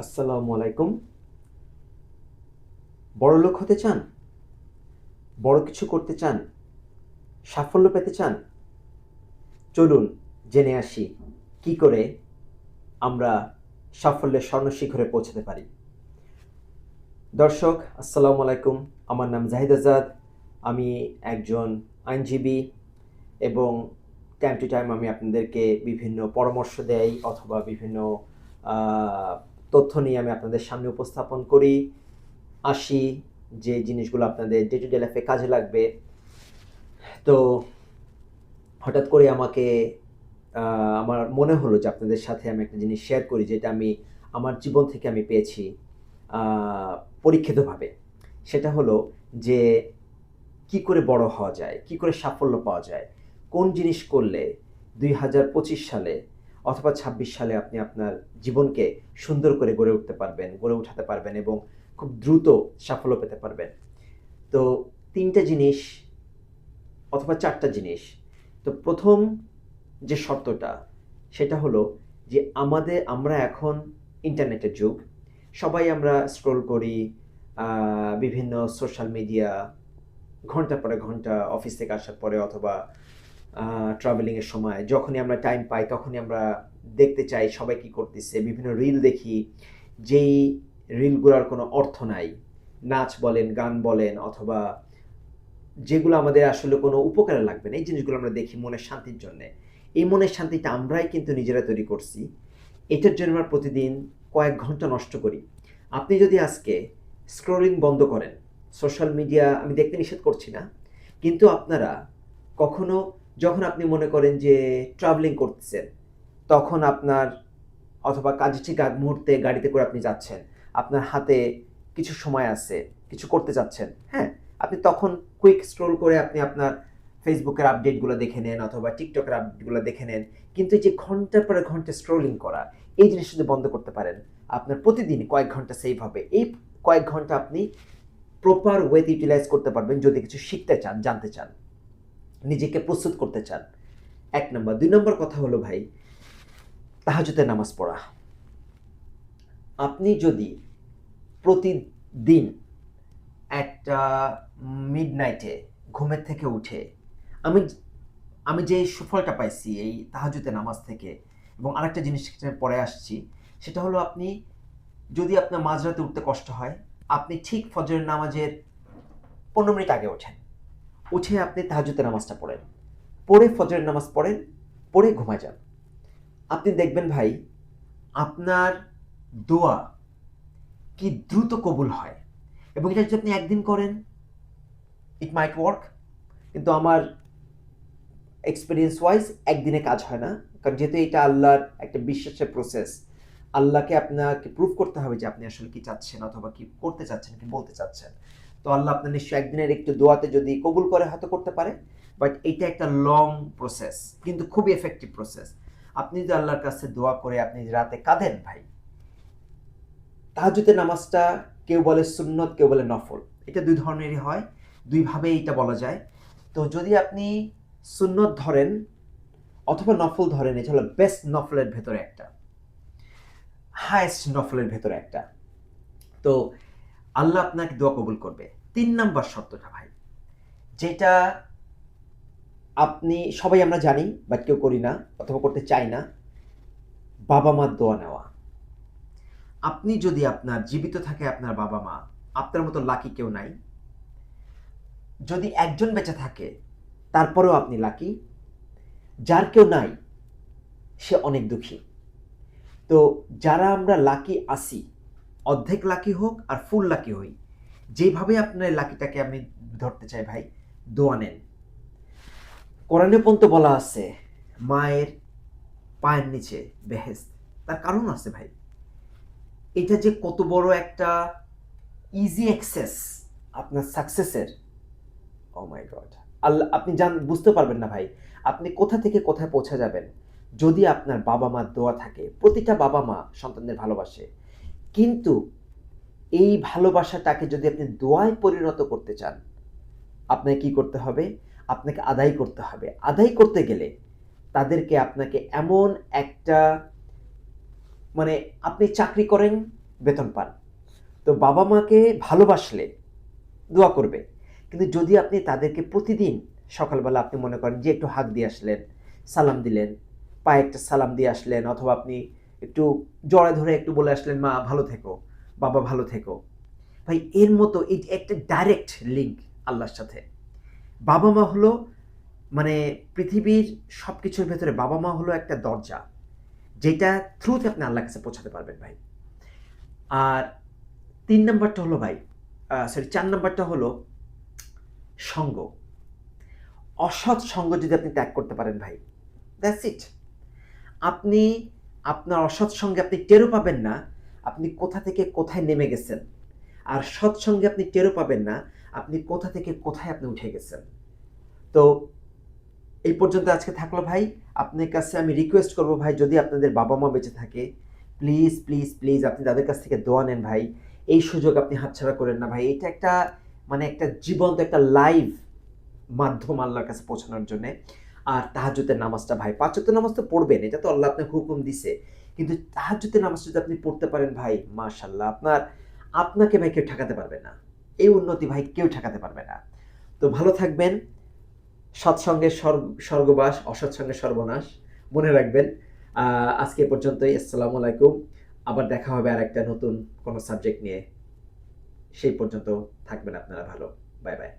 আসসালামু আলাইকুম। বড় লোক হতে চান? বড় কিছু করতে চান? সাফল্য পেতে চান? চলুন জেনে আসি কি করে আমরা সাফল্যের স্বর্ণ শিখরে পৌঁছাতে পারি। দর্শক, আসসালামু আলাইকুম। আমার নাম জাহিদ আজাদ। আমি একজন আইনজীবী এবং টাইম টু টাইম আমি আপনাদেরকে বিভিন্ন পরামর্শ দেই অথবা বিভিন্ন তথ্য নিয়ে আমি আপনাদের সামনে উপস্থাপন করি। আসি, যে জিনিসগুলো আপনাদের ডে টু ডে লাইফে কাজে লাগবে। তো হঠাৎ করে আমাকে আমার মনে হলো যে আপনাদের সাথে আমি একটা জিনিস শেয়ার করি, যেটা আমি, আমার জীবন থেকে আমি পেয়েছি পরীক্ষিতভাবে। সেটা হলো যে কি করে বড় হওয়া যায়, কি করে সাফল্য পাওয়া যায়, কোন জিনিস করলে দুই হাজার পঁচিশ সালে অথবা ছাব্বিশ সালে আপনি আপনার জীবনকে সুন্দর করে গড়ে উঠতে পারবেন, গড়ে উঠাতে পারবেন এবং খুব দ্রুত সাফল্য পেতে পারবেন। তো তিনটা জিনিস অথবা চারটা জিনিস। তো প্রথম যে শর্তটা, সেটা হলো যে আমাদের, আমরা এখন ইন্টারনেটের যুগ। সবাই আমরা স্ক্রোল করি বিভিন্ন সোশ্যাল মিডিয়া ঘণ্টা পরে ঘণ্টা অফিস থেকে আসার পরে অথবা ট্রাভেলিংয়ের সময়। যখনই আমরা টাইম পাই, তখনই আমরা দেখতে চাই সবাই কী করতেছে। বিভিন্ন রিল দেখি, যেই রিলগুলোর কোনো অর্থ নাই। নাচ বলেন, গান বলেন, অথবা যেগুলো আমাদের আসলে কোনো উপকারে লাগবে না, এই জিনিসগুলো আমরা দেখি মনের শান্তির জন্যে। এই মনের শান্তিটা আমরাই কিন্তু নিজেরা তৈরি করছি। এটার জন্য আমরা প্রতিদিন কয়েক ঘণ্টা নষ্ট করি। আপনি যদি আজকে স্ক্রলিং বন্ধ করেন সোশ্যাল মিডিয়া আমি দেখতে নিষেধ করছি না, কিন্তু আপনারা কখনো যখন আপনি মনে করেন যে ট্রাভেলিং করতেছেন, তখন আপনার অথবা কাজে ঠিক আগ মুহূর্তে গাড়িতে করে আপনি যাচ্ছেন, আপনার হাতে কিছু সময় আছে, কিছু করতে যাচ্ছেন হ্যাঁ? আপনি তখন কুইক স্ক্রোল করে আপনি আপনার ফেসবুকের আপডেটগুলো দেখে নেন অথবা টিকটকের আপডেটগুলো দেখে নেন। কিন্তু এই যে ঘণ্টার পরে ঘণ্টা স্ক্রোলিং করা, এই জিনিস যদি বন্ধ করতে পারেন, আপনার প্রতিদিন কয়েক ঘণ্টা সেভ হবে। এই কয়েক ঘণ্টা আপনি প্রপার ওয়েতে ইউটিলাইজ করতে পারবেন যদি কিছু শিখতে চান, জানতে চান। নিজেকে প্রস্তুত করতে চান। এক নম্বর। দুই নম্বর কথা হলো ভাই তাহাজুতে নামাজ পড়া। আপনি যদি প্রতিদিন একটা মিড নাইটে ঘুমের থেকে উঠে, আমি আমি যে সুফলটা পাইছি এই তাহাজুতে নামাজ থেকে এবং আরেকটা জিনিস পরে আসছি, সেটা হলো আপনি, যদি আপনার মাঝরাতে উঠতে কষ্ট হয়, আপনি ঠিক ফজরের নামাজের পনেরো মিনিট আগে ওঠেন। উঠে আপনি তাহাজুতে নামাজটা পড়েন। পড়ে ফজরের নামাজ পড়েন, পড়ে ঘুমায় যান। আপনি দেখবেন ভাই, আপনার দোয়া কি দ্রুত কবুল হয়। এবং এটা যদি আপনি একদিন করেন ইট মাইট ওয়ার্ক কিন্তু আমার এক্সপিরিয়েন্স ওয়াইজ একদিনে কাজ হয় না। কারণ যেহেতু এটা আল্লাহর একটা বিশ্বাসের প্রসেস আল্লাহকে আপনাকে প্রুভ করতে হবে যে আপনি আসলে কি চাচ্ছেন অথবা কি করতে চাচ্ছেন, কি বলতে চাচ্ছেন। তো আল্লাহ আপনার নিশ্চয়ই একদিনের একটু দোয়াতে যদি কবুল করে হয়তো করতে পারে বাট এটা একটা লং প্রসেস কিন্তু খুবই এফেক্টিভ প্রসেস আপনি যদি আল্লাহর কাছে দোয়া করে আপনি রাতে কাঁদেন ভাই তাহাজুতে নামাজটা কেউ বলে সুন্নত, কেউ বলে নফল। এটা দুই ধরনেরই হয় দুইভাবে এটা বলা যায়। তো যদি আপনি সুন্নত ধরেন অথবা নফল ধরেন, এটা হলো বেস্ট নফলের ভেতরে একটা হায়েস্ট নফলের ভেতরে একটা। তো আল্লাহ আপনাকে দোয়া কবুল করবে। তিন নাম্বার শর্তটা ভাই, যেটা আপনি, সবাই আমরা জানি বাট কেউ করি না, অথবা করতে চাই না, বাবা মার দোয়া নেওয়া। আপনি যদি আপনার জীবিত থাকে আপনার বাবা মা, আপনার মতো লাকি কেউ নাই, যদি একজন বেঁচে থাকে, তারপরেও আপনি লাকি, যার কেউ নাই, সে অনেক দুঃখী। তো যারা আমরা লাকি আসি অর্ধেক লাকি হোক আর ফুল লাকি হই। যেভাবে আপনার লাকিটাকে আমি ধরতে চাই ভাই, দোয়া নেন। কোরআনে পর্যন্ত বলা আছে, মায়ের পায়ের নিচে বেহেস্ত তার কারণ আছে ভাই, এটা যে কত বড় একটা ইজি অ্যাক্সেস আপনার সাকসেসের ও মাই গড আল্লাহ আপনি জান, বুঝতে পারবেন না ভাই, আপনি কোথা থেকে কোথায় পৌঁছে যাবেন। যদি আপনার বাবা মার দোয়া থাকে, প্রতিটা বাবা মা সন্তানদের ভালোবাসে কিন্তু এই ভালোবাসাটাকে যদি আপনি দোয়ায় পরিণত করতে চান, আপনাকে কি করতে হবে? আপনাকে আদায় করতে হবে। আদায় করতে গেলে তাদেরকে আপনাকে এমন একটা মানে আপনি চাকরি করেন, বেতন পান। তো বাবা মাকে ভালোবাসলে দোয়া করবে। কিন্তু যদি আপনি তাদেরকে প্রতিদিন সকালবেলা আপনি মনে করেন যে একটু হাত দিয়ে আসলেন, সালাম দিলেন, পায়ে একটা সালাম দিয়ে আসলেন, অথবা আপনি একটু জড়ে ধরে একটু বলে আসলেন, মা, ভালো থেকো, বাবা ভালো থেকো। ভাই, এর মতো এই একটা ডাইরেক্ট লিঙ্ক আল্লাহর সাথে। বাবা মা হলো মানে পৃথিবীর সব কিছুর ভেতরে বাবা মা হলো একটা দরজা, যেটা থ্রুতে আপনি আল্লাহর কাছে পৌঁছাতে পারবেন ভাই। আর তিন নাম্বারটা হলো ভাই সরি চার নাম্বারটা হলো সঙ্গ। অসৎ সঙ্গ যদি আপনি ত্যাগ করতে পারেন ভাই দ্যাটস ইট আপনি আপনার অসৎ সঙ্গে আপনি টেরও পাবেন না, আপনি কোথা থেকে কোথায় নেমে গেছেন। আর সৎসঙ্গে আপনি টেরও পাবেন না, আপনি কোথা থেকে কোথায় আপনি উঠে গেছেন। তো এই পর্যন্ত আজকে থাকল ভাই। আপনার কাছে আমি রিকোয়েস্ট করব ভাই, যদি আপনাদের বাবা মা বেঁচে থাকে প্লিজ প্লিজ প্লিজ আপনি তাদের কাছ থেকে দোয়া নেন ভাই। এই সুযোগ আপনি হাতছাড়া করেন না ভাই। এটা একটা মানে একটা জীবন্ত একটা লাইভ মাধ্যম আল্লাহর কাছে পৌঁছানোর জন্য। আর তাহাজুতের নামাজটা ভাই পাঁচতের নামাজ তো পড়বেন, এটা তো আল্লাহ আপনাকে হুকুম দিছে। কিন্তু তাহাজুতের নামাজ যদি আপনি পড়তে পারেন ভাই মাশাল্লাহ আপনার, আপনাকে ভাই কেউ ঠেকাতে পারবে না। এই উন্নতি ভাই কেউ ঠেকাতে পারবে না। তো ভালো থাকবেন, সৎসঙ্গে স্বর্গ- স্বর্গবাস, অসৎসঙ্গে সর্বনাশ, মনে রাখবেন। আজকে পর্যন্তই, আসসালামু আলাইকুম। আবার দেখা হবে আর একটা নতুন কোনো সাবজেক্ট নিয়ে। সেই পর্যন্ত থাকবেন আপনারা ভালো। Bye bye.